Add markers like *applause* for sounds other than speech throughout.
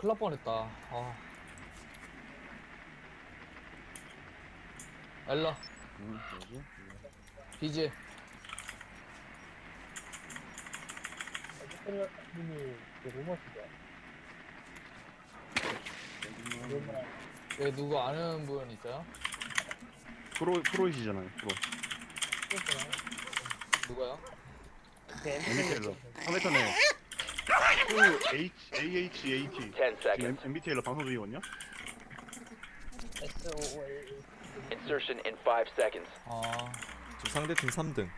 큰일 날 뻔했다. 아. 엘라, 음, 뭐지? 비지. 님이 누구 아는 분 있어요? 프로 프로이시잖아요. 프로. 누가요? MBTL로. 상대 편에 프로 H AHAT. 10 지금 seconds. MBTL로 방송 중이거든요. SOL Insertion in 5 seconds. 아, 지금 상대팀 3등.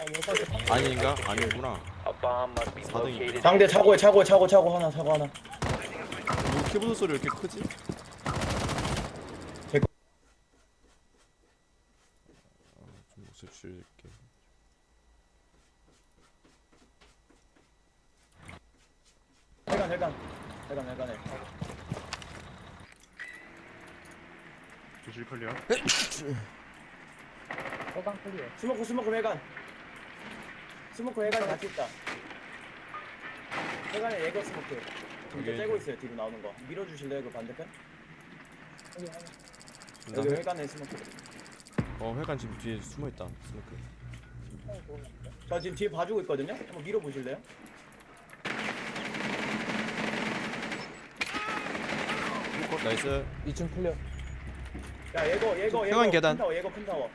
아 여기까지 아닌가? 아니구나. A bomb must be 사등이. located. 상대 차고에 차고에 차고 차고 하나 차고 하나 뭐 키보드 소리 왜 이렇게 크지? 제거- 아, 좀 목소리 줄일게. 해간 해간 해간 해간해 조실 클리어. 서강 클리어. 스모크 스모크 해간 스모크 해간이 같이 있다 해간에 예거 스모크 지금 오케이. 째고 있어요 뒤로 나오는 거 밀어주실래요 그 반대편? 여기 하나. 여기 나 해간에 스모크 어 회관 지금 뒤에 숨어 있다. 스모크. 저 지금 뒤에 봐주고 있거든요? 한번 밀어보실래요? 나이스. 2층 클리어. 야 예거 예거 예거 해간 계단. 큰 타워 예거 큰 타워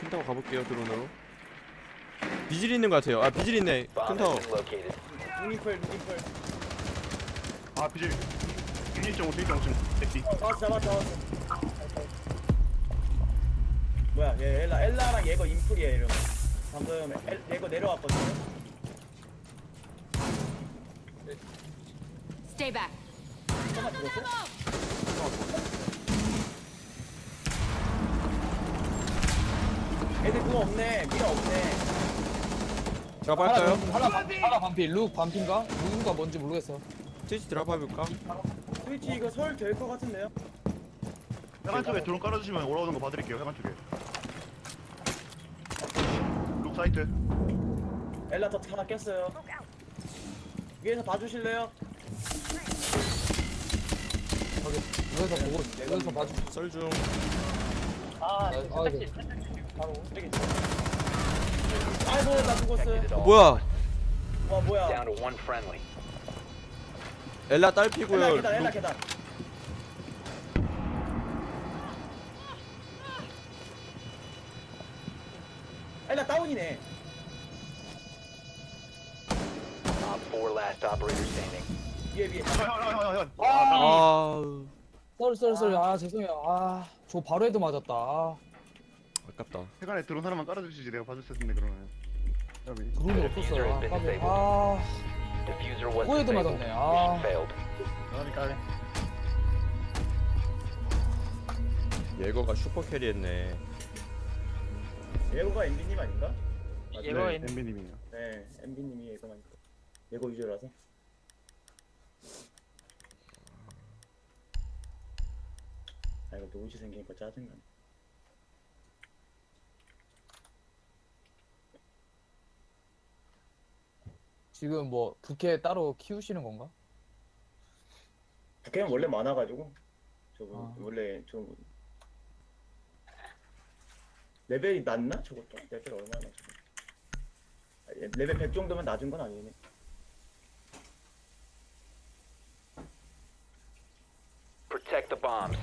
큰 타워 가볼게요 드론으로. 비질 있는 것 같아요. 아 비질 있네. 큰 타워. 루니풀 루니풀 아 비질. 유닛 정도 유닛 정도 대피. 잡았어 잡았어 잡았어 뭐야 얘 엘라 엘라랑 예거 인풀이야 이러면 방금 엘, 예거 내려왔거든요 Stay back. 하나 죽었어? 애들 그거 없네 미라 없네 제가 빨까요? 하나, 반- 하나 반피, 룩 반피인가? 누군가 뭔지 모르겠어. 스테이지 드랍 해볼까? 스위치 이거 설 될 것 같은데요? 해관 쪽에 드론 깔아주시면 올라오는 거 봐드릴게요. 해관 쪽에. 룩 사이트. 엘라 더 하나 깼어요 위에서 봐주실래요? 여기서 보고, 여기서 봐주. 썰중. 아, 아, 저 아, 세 바로 아이고 나 죽었어 all. 뭐야? 와 뭐야 Down to one friendly. 엘라 엘라 딸피고요. 계단 엘라 룩- 계단 엘라 다운이네 Op 4 last operator standing. 위에 위에 해관. 아 썰, 썰, 썰. 아, 죄송해요. 아, 저 바로 헤드 맞았다. 아, 아깝다. 해관에 드론 하나만 깔아주시지 내가 봐줬을 텐데 그러면. 드론이 없었어요. 아, 까비. 아, Diffuser was 호에도 disabled. 맞았네. 아. Failed. 그러니까 예거가 슈퍼 캐리했네. 예고가 MB님 아닌가? 예거 네, 있는 엠비님이요. 네 MB님이 예고니까 예고 유저라서 아 이거 노이즈 생기니까 짜증나 지금 뭐, 부캐 따로 키우시는 건가? 북캠은 원래 많아가지고 저거 아. 원래 좀 레벨이 낮나 저것도 레벨 얼마나 저거 아, 얘 레벨 100 정도면 낮은 건 아니네 Protect the bombs.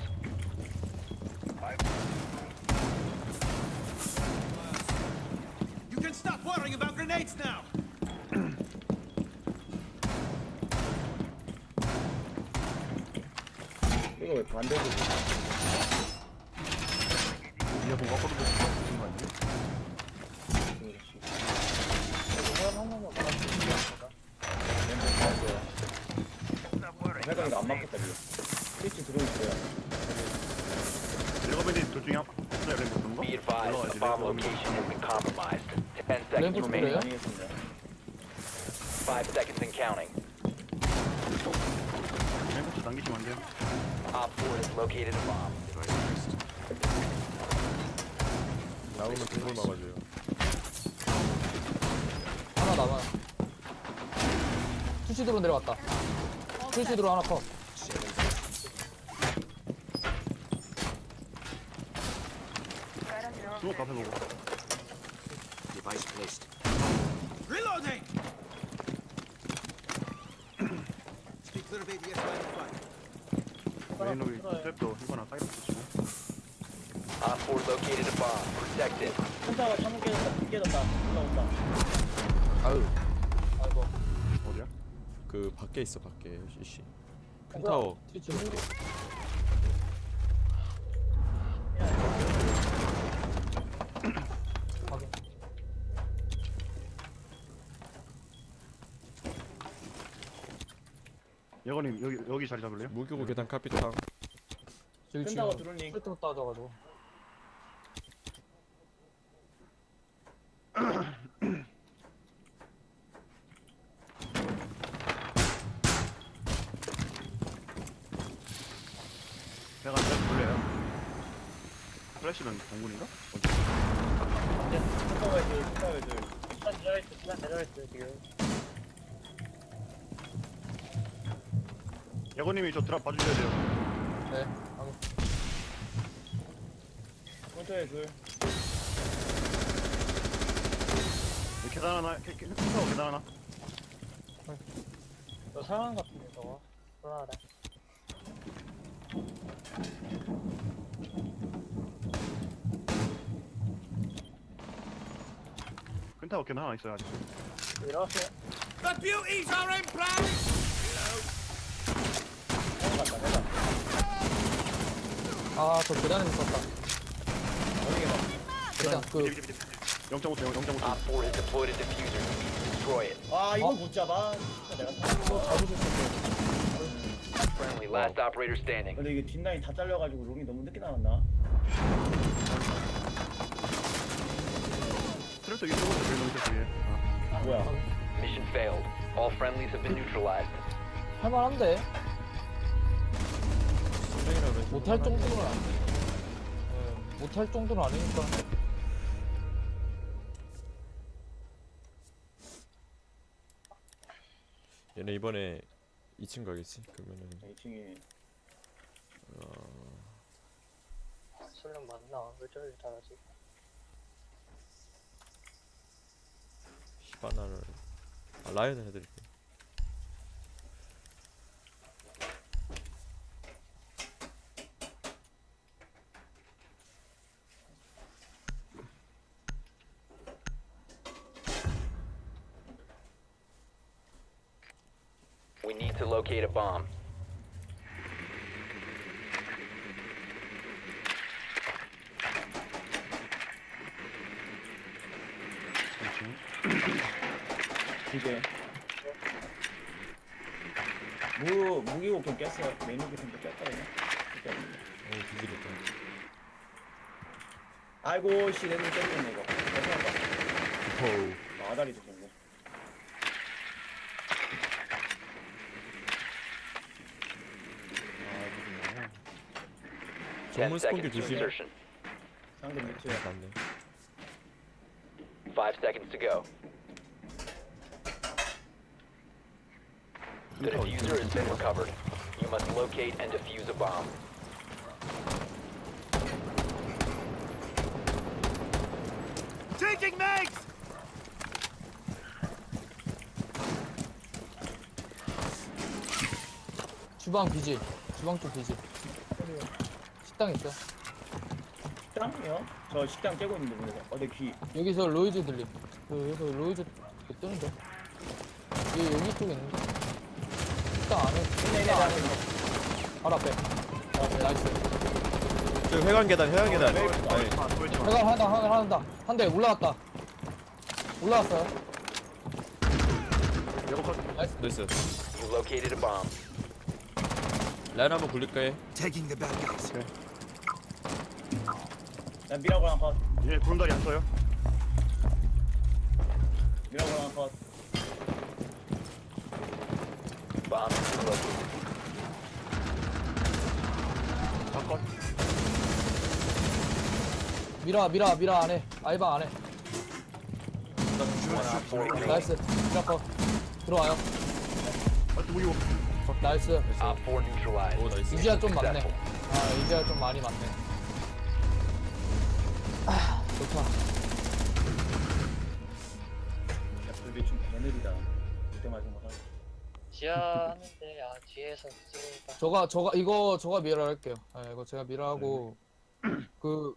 You can stop worrying about grenades now! 왜 반대로 거? 사람 한 명만 받아주는 게 아니라 회가 이거 안 맞겠다 이거 스위치 들어있어요 레거맨이 둘 중에 한 하나 램프 쓰는 거? Be advised, 올라가야지, the bomb 레거맨. location has been compromised. 10 seconds 램프 remaining. 그래요? 아니 Op 4 has located a bomb. 나오면 동물 막아줘요. 하나 남아. 푸시드로 내려갔다. 푸시드로 하나 컷. 주먹 앞에 보고 Device placed. Reloading! Stay clear of ADS line of fire. 메인로비 트랩도 이거나 사이드 치고 Op 4 located a bomb. Protect it. 한타가 창문 깨졌다 깨졌다 올라온다 아유 아이고. 어디야? 그 밖에 있어 밖에 씨씨 큰 타워. 확인. 여건님 여기 여기 자리 잡을래요? 무기고 계단 카피탕 저기 끈다고 지금 드론링 풀도 따져가지고. 내가 안 볼래요? 플래시는 공군인가? 어디? 이제 한타가 둘 한타가 둘 시간 내려있어 시간 내려 있어 지금 여건님이 저 드랍 봐주셔야 돼요. 네. 확인. 콘토에 둘. 여기 계단 하나 캐- 캐- 캐타워 계단 하나. 너 상황 같은데 저거. 불안하다 큰타워 계단 하나 있어요 아직 일어났어요 The beauties are in play! 내려갔다 내려갔다 아, 저 계단에 있었다. 어디 계단 계단 그 0.5점 0.5점 Op 4 has deployed a diffuser. Destroy it. 아 이걸 어? 못 잡아 진짜 내가 다또 잡으실 수 있어요. Friendly, last operator standing. 근데 이게 뒷라인 다 잘려가지고 롱이 너무 늦게 나왔나? 트랩도 이쪽으로 들고 있었어 위에 아. 뭐야 Mission failed. All friendlies have been neutralized. 할만한데? 못할 정도는 아니. 네, 못할 정도는 아니니까. 얘네 이번에 2층 가겠지 그러면은 2층에 술련 맞나 왜 저리 잘하지 바나를 아 라이언을 해드릴게 We need to locate a bomb. 이게. 무 무기고품 깼어요. 그냥 깼는데. 오 뒤지겠다 아이고 씨 내눈 깼네 이거. 죄송합니다. 호우 아, 아다리도 깼네. 전문 스폰기 seconds to 조심. insertion. 상대 밑에 맞네. Five seconds to go. The diffuser has been recovered. You must locate and defuse a bomb. Taking mags! 주방 비지. 주방 쪽 비지. 식당 있어. 식당이요? 저 식당 깨고 있는데 보니까 어내 귀 여기서 로이즈 들림. 그 여기서 로이즈 그 뜨는데. 얘 여기 쪽에 있는데. 식당 안에. 네네 바로 앞에. 아, 나이스. 저 회관 계단 회관 계단 네. 아니 아 해가 하나 하나 한다. 한 대 올라갔다. 컷 나이스 You located a bomb. 라인 한번 굴릴까 해 Taking the bad guys. 나 미라고랑 컷 얘 구름다리 안 써요? 미라고랑 컷 Bomb is located. 다컷 미라 미라 미라 op 4 remaining. 나이스. 미라 거. 들어와요. 우유. 나이스 Op 4 neutralized. 오 나이스 이제야 좀 많네 Successful. 아 이제야 좀 많이 많네 아 좋다 지하 하는데 아 뒤에서 쏘니까 저가 저가 이거 저가 미라 할게요. 아 이거 제가 미라 하고 그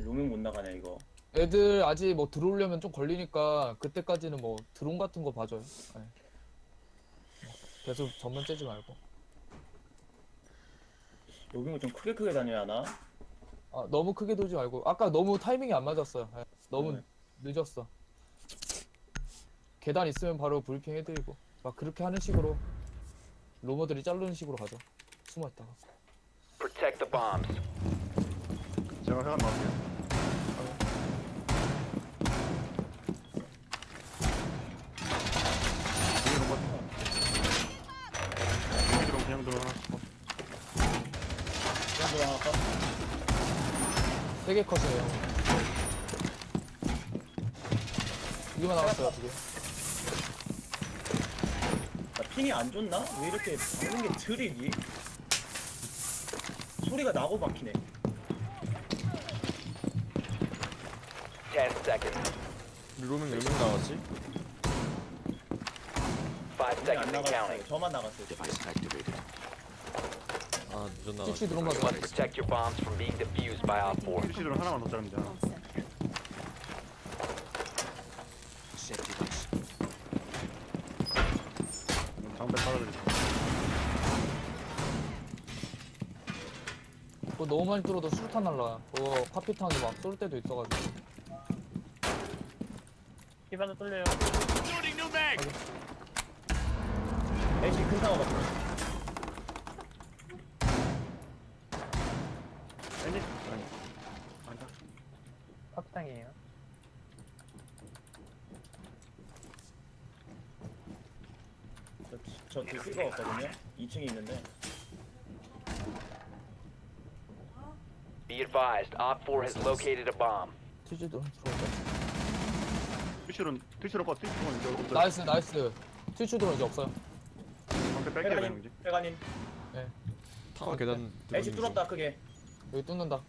로밍 못 나가네 이거? 애들 아직 뭐 들어오려면 좀 걸리니까 그때까지는 뭐 드론 같은 거 봐줘요. 네. 계속 전면 째지 말고. 로밍을 좀 크게 크게 다녀야 하나? 아, 너무 크게 돌지 말고. 아까 너무 타이밍이 안 맞았어요. 예, 너무 네. 늦었어. 계단 있으면 바로 브리핑 해드리고 막 그렇게 하는 식으로 로머들이 자르는 식으로 가죠 숨어 있다가 Protect the bombs. 제가 회관 나올게요. 위에 로봇. 여기 들어 그냥 들어 하나. 그냥? 세개 컷이에요 이거만 남았어요 두 개 나 핑이 안 좋나? 왜 이렇게 박는 게 드리지? 소리가 나고 막히네 10 seconds. 루밍 몇명 나왔지? 5 핑이 안 seconds and 나갔어요 counting. 저만 나갔어요 아 늦었나 must protect your bombs from being defused by Op 4. 피시들 하나만 더되나? 장배 깔아드릴게요. 그거 너무 많이 뚫어도 수류탄 날라요 그거 카피탄이 막 쏠 때도 있어가지고 기반도 뚫려요 Loading new mag. 애쉬 큰 타워 같아 아니? 아니. 아니다. 확장이에요 저저 쓸거 없거든요 2층에 있는데 Be advised, Op 4 has located a bomb. 드론 들어온다 피시는 피시로 봐. 피시는 이제 없어요. 나이스 나이스 튀치 드론 이제 없어요 장배 뺄게요 그냥 이제. 회관님 타워 계단 애쉬 뚫었다 크게 여기 뚫는다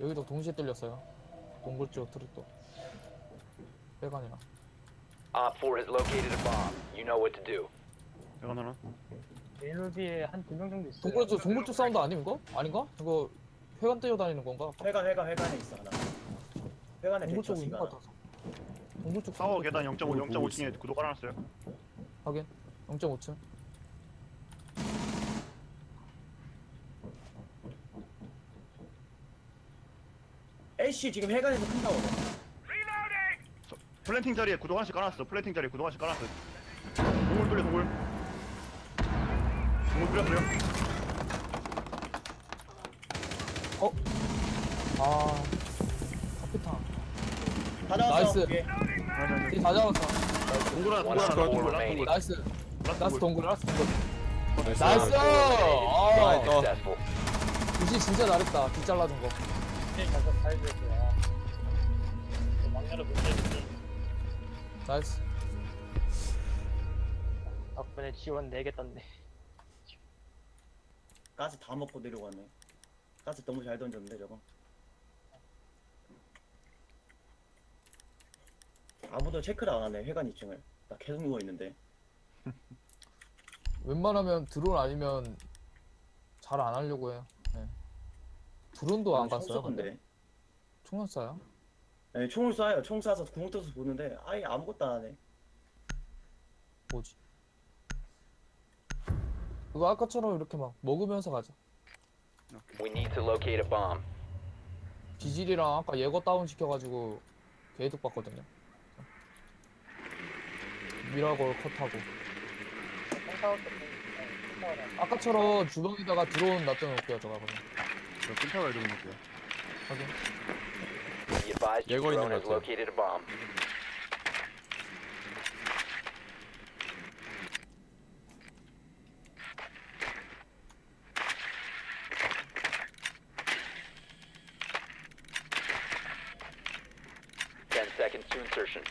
여기도 동시에 뚫렸어요 동굴 쪽 트립도 빼간이랑 Op 4 has located a bomb. You know what to do. 회관 하나. 일루비에 한 두 명 정도 있어요 동굴 쪽 동굴 쪽 사운드 이거? 아닌가? 이거 회관 뛰어다니는 건가? 회관 회관 회관에 있어 하나 회관에 동굴 쪽에 있는 것 같아서 동굴 쪽 사운드 계단 0.5 뭐, 뭐 0.5층에 구독 깔아놨어요. 확인 0.5층 애쉬 지금 회관에서 큰 타워 플랜팅 자리에 구독 하나씩 깔아놨어. 플랜팅 자리에 구독 하나씩 깔아놨어. 동굴 뚫려 동굴. 동굴 뚫렸어요. 아 카피탄 다 나이스. 그게. 이다 잡았어 동굴 하나 동굴 One 하나 op 동굴 4 하나 동굴. remaining. 나이스 나이스 동굴. 나이스 동굴 나이스 나이스 아. Successful. 굳이 진짜 잘했다 뒷 잘라준 거 가서 나이스 덕분에 지원 4개 떴네 가스 다 먹고 내려왔네. 가스 너무 잘 던졌는데 저거? 아무도 체크를 안 하네 회관 2층을. 나 계속 누워 있는데. *laughs* 웬만하면 드론 아니면 잘 안 하려고 해요. 네. 드론도 안 갔어요 근데? 총알 쏴요? 네, 총을 쏴요. 총 쏴서 구멍 뚫어서 보는데 아예 아무것도 안 하네. 뭐지? 그거 아까처럼 이렇게 막 먹으면서 가자 We need to locate a bomb. 비질이랑 아까 예거 다운 시켜가지고 개이득 봤거든요 미라걸 컷하고 아까처럼 주방에다가 드론 놔둬놓을게요 저가 그럼 저 끈타워 해주고 놓을게요. 확인 Be advised, your 있는 drone has 것 같아요. located a bomb. seconds to insertion.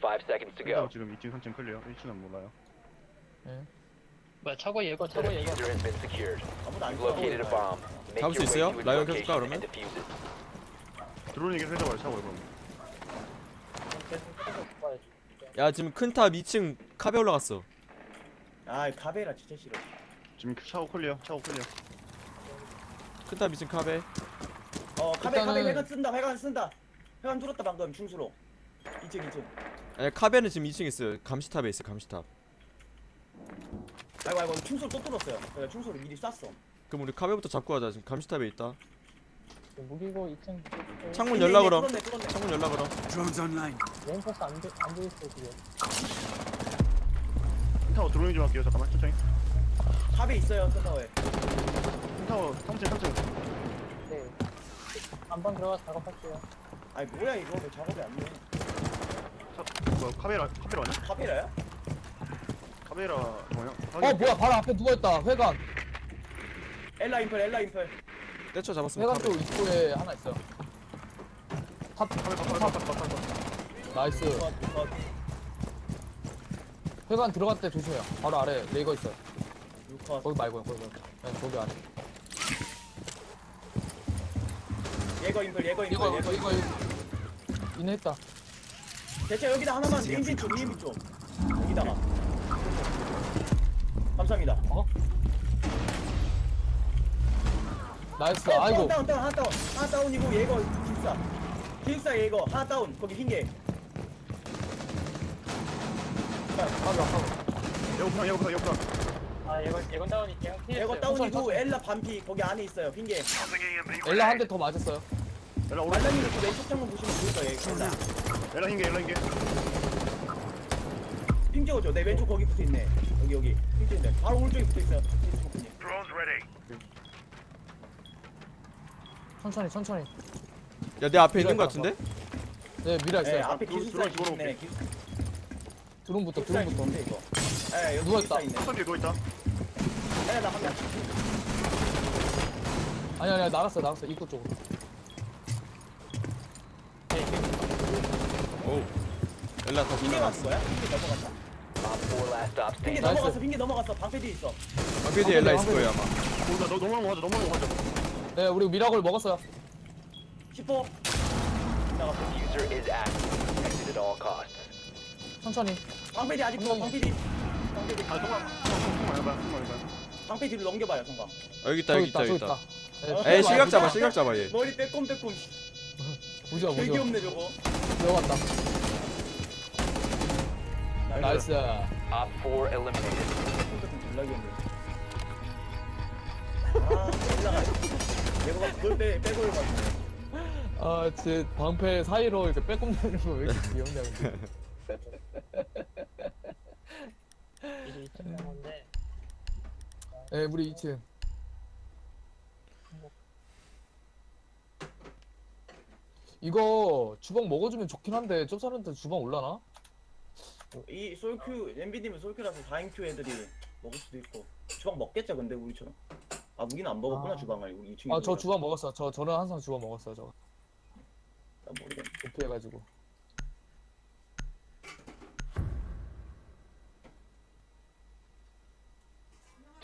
Five seconds to go. 지금 2층 3층 클리어 1층은 몰라요 뭐야 차고 예거 차고 예거 Diffuser has been secured. 아무도 안 You've located a 써. bomb. Make 잡을 수 your 있어요? to its 라이언 켜줄까, location 그러면? and defuse it. 드론 얘기 해줘봐요 차고 그럼 계속 계속 봐야지 야 지금 큰 탑 2층 카베 올라갔어 아 카베라 진짜 싫어. 지금 차고 클리어 차고 클리어 큰 탑 2층 카베 어 카베 카베 일단은- 회관 쓴다 회관 쓴다. 회관 뚫었다 방금 충수로. 2층 2층. 아니 카베는 지금 2층에 있어요. 감시탑에 있어 감시탑. 아이고 아이고 충수로 또 뚫었어요. 내가 충수로 미리 쐈어. 그럼 우리 카베부터 잡고 가자. 지금 감시탑에 있다. 무기고 2층. 창문 열라 그럼. 뚫었네, 뚫었네. 창문 열라 그럼. Drones online. 레인포스 안, 돼- 안 돼있어 지금. 핀타워 드론이 좀 할게요. 잠깐만 천천히. 카베 있어요 센터에. 핀타워 3층 3층 네. 안방 들어가서 작업할게요. 아이 뭐야 이거? 왜 작업이 안 돼? 뭐 카메라 카메라 아니야? 카베라야? 카메라 뭐야? 어 뭐야 바로 앞에 누워있다 회관 엘라 인플 엘라 인플. 떼쳐 잡았으면 회관 쪽 입구에 하나 있어 탑 카메라 카메라 카메라 나이스. 회관 들어갈 때 조심해요 바로 아래 레이거 있어요 유컷. 거기 말고요 거기 말고 그냥 저기 안에 예거 인플 예거 인플 이거 예거 이거 인플. 이거 인했다 대체 여기다 하나만 EMP 좀 EMP 좀. 여기다가. 감사합니다. 어? 나이스 어, 아이고. 다운 다운 하나 다운. 하나 다운이고 예거 기숙사. 기숙사 예거. 하나 다운. 거기 흰개 가자 가자. 에어컨 에어컨 에어컨 아 예건 다운이 예거 다운이고. 엘라 반피 거기 안에 있어요 흰개 엘라 한 대 더 맞았어요. 엘라 오른쪽. 왼쪽 창문 보시면 보일 거예요 엘라 흰게 엘라 흰게 핑 찍어줘. 내 왼쪽 거기 붙어 있네. 여기 여기. 핑 찍는데 바로 오른쪽에 붙어 있어요 스모크님. 천천히 천천히. 야 내 앞에 있는 거 같은데? 네 미라 네 있어요. 앞에 들어- 기숙사 들어- 들어올게. 있네 기숙사 드론부터 드론부터. 있는데 이거. 네 여기 누워있다. 기숙사 있네. 선뒤에 누워 있다. 네 나간다 아니 아니 나갔어 나갔어. 입구 쪽으로 오우 엘라 다시 핑계 거야? 핑계 넘어갔다. Op 4 last stop 핑계 standing. 나이스. 넘어갔어 핑계 넘어갔어. 방패 뒤에 있어. 방패 뒤에 엘라 있을 거예요 아마 오, 나 너, 거 맞아 거 맞아 네 우리 미라골 먹었어요. 10호 나갔어. Diffuser is active. Exit at all costs. 천천히. 방패 뒤 아직 있어 방패 뒤 방패 뒤아 성광 성광 해봐 방패 뒤로 넘겨봐요 성광. 아, 여기 있다 저기 여기 있다. 여기 있다 네, 에이 실각 잡아 실각 잡아 얘. 머리 빼꼼빼꼼. 무지야 되게 무지야. 없네 저거 들어갔다. 나이스. Op 4 eliminated. 연락이 없네 아 올라가 내가 그걸 빼 빼고 가 아제 방패 사이로 이렇게 빼꼼 되는 거 왜 이렇게 귀엽냐 근데 이제 2층 나오는데. 네 우리 2층 이거 주방 먹어주면 좋긴 한데 저 사람한테 주방 올라나? 이 솔큐 엔비디면 솔큐라서 4인큐 애들이 먹을 수도 있고. 주방 먹겠죠 근데 우리처럼? 아 우리는 안 먹었구나 아. 주방을 우리 2층에 아 저 주방 먹었어. 저 저는 항상 주방 먹었어요 저 모르겠네. 도피해가지고.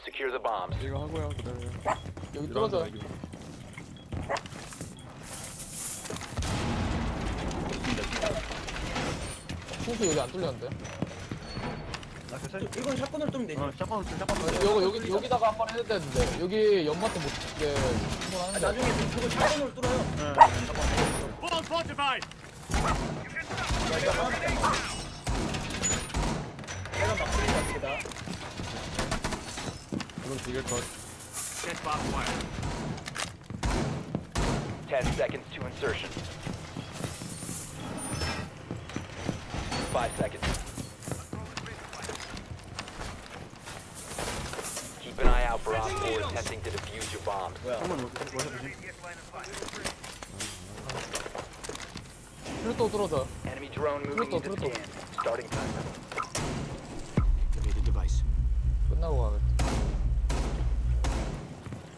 Secure the bombs. 이거 하고요 그다음에 여기 떨어져 충수 여기 안 뚫렸는데? 나 괜찮아. 이건 샷건을 좀 되지. 어 샷건 샷건 여기 여기 여기다가 한 번 해야 되는데. 여기 연마트 못 찍게 한번 아, 하는데. 나중에 그거 샷건으로 뚫어요. fortified. 야 이거 하나 내가 막 뚫린 것 같다. 그럼 두개 컷 Get barbed wire. 10 seconds to insertion. five seconds. Keep an eye out for Op 4 attempting to defuse your bombs. Well, 들었어 들었어 Enemy drone moving into 들었어. scan. Starting timer. 끝나고 가.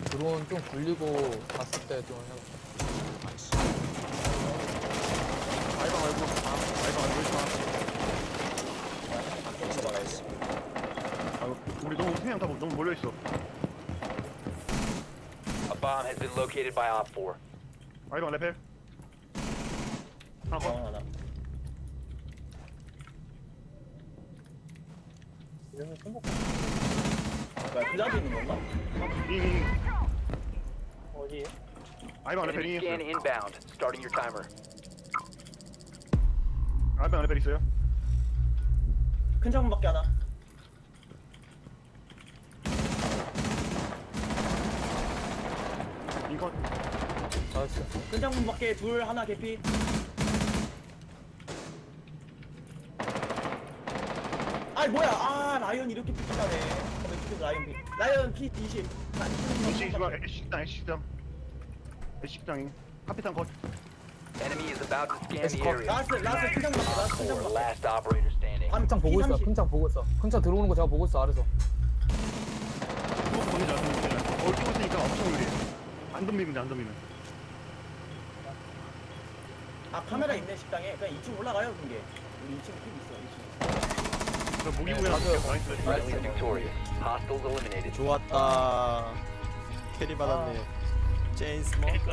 드론 좀 굴리고 봤을 때 a bomb has been located by Op 4. Right on, left here. Oh, no. I'm on a penny. Scan inbound, starting your timer. I'm on a penny, sir. 큰 창문밖에 하나. 잉컷 나이스 큰 창문밖에 둘, 하나 개피. 아이 뭐야? 아 라이언 이렇게. 왼쪽에서 라이언 피. 라이언 피 20. 애쉬식당 애쉬식당 애쉬식당 애쉬식당잉 카피탄 컷 Enemy is about to scan the area. 라스트 라스트 큰 창문 밖에 라스트 큰 4, 창문 밖에. last operator 큰창 보고 있어 큰창 보고 있어 큰창 들어오는 거 제가 보고 있어 아래서 또 보내자 어 끼고 있으니까 엄청 느리 안 덤비면 돼 안 덤비면 아 카메라 있네 식당에. 그냥 2층 올라가요 그게. 우리 2층 팁 있어. 2층. 저 무기 부여랑 맞아요. 나이스 Friendly victorious. Hostiles eliminated. 좋았다 캐리 받았네 제인 스모커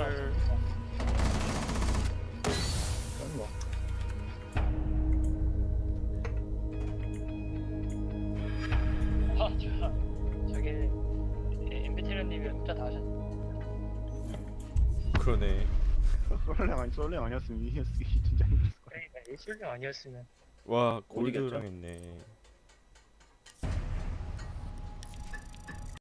아니 썰랭 아니었으면 이겼 진짜 힘들었을 거야 그러니까, 이 아니었으면. 와? 골드랑 했네